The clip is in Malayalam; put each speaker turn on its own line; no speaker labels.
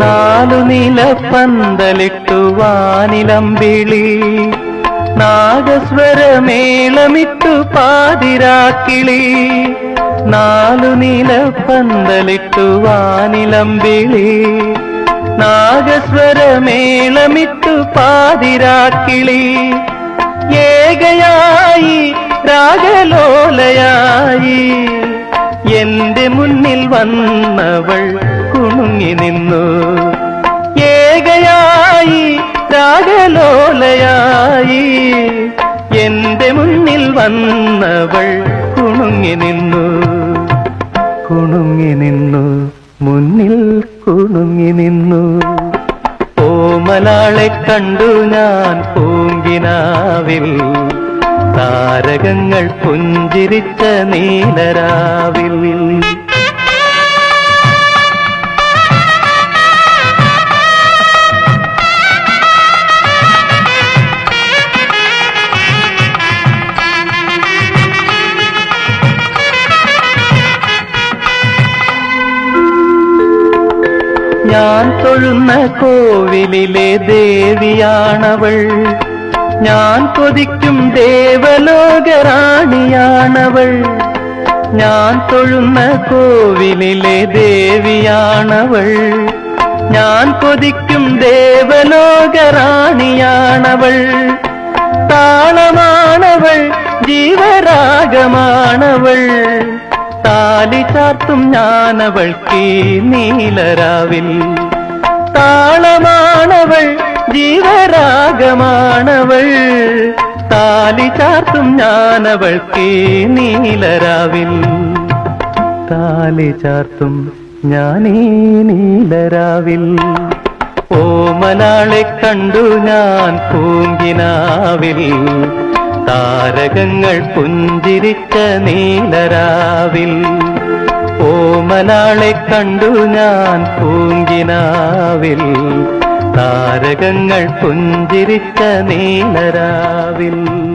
നാലു നില പന്തലിട്ടു വാനിലമ്പിളി നാഗസ്വരമേളമിട്ടു പാതിരാക്കിളി. നാലു നില പന്തലിട്ടു വാനിലമ്പിളി നാഗസ്വരമേളമിട്ടു പാതിരാക്കിളി. ഏകയായി രാഗലോലയായി. എന്റെ മുന്നിൽ വന്നവൾ എന്റെ മുന്നിൽ വന്നവൾ കുണുങ്ങി നിന്നു. കുണുങ്ങി നിന്നു മുന്നിൽ കുണുങ്ങി നിന്നു. ഓമലാളെ കണ്ടു ഞാൻ പൂങ്കിനാവിൽ. താരകങ്ങൾ പുഞ്ചിരിച്ച നീലരാവിൽ. ഞാൻ തൊഴുന്ന കോവിലിലെ ദേവിയാണവൾ. ഞാൻ കൊതിക്കും ദേവലോകറാണിയാണവൾ. ഞാൻ തൊഴുന്ന കോവിലിലെ ദേവിയാണവൾ. ഞാൻ കൊതിക്കും ദേവലോകറാണിയാണവൾ. താളമാണവൾ ജീവരാഗമാണവൾ. താലി ചാർത്തും ഞാനവൾക്ക് നീലരാവിൽ. താളമാണവൾ ജീവരാഗമാണവൾ. താലി ചാർത്തും ഞാനവൾക്ക് നീലരാവിൽ. താലി ചാർത്തും ഞാനീ നീലരാവിൽ. ഓമനാളെ കണ്ടു ഞാൻ പൂങ്കിനാവിൽ. താരകങ്ങൾ പുഞ്ചിരിച്ച നീലരാവിൽ. ഓമനാളെ കണ്ടു ഞാൻ പൂങ്കിനാവിൽ. താരകങ്ങൾ പുഞ്ചിരിച്ച നീലരാവിൽ.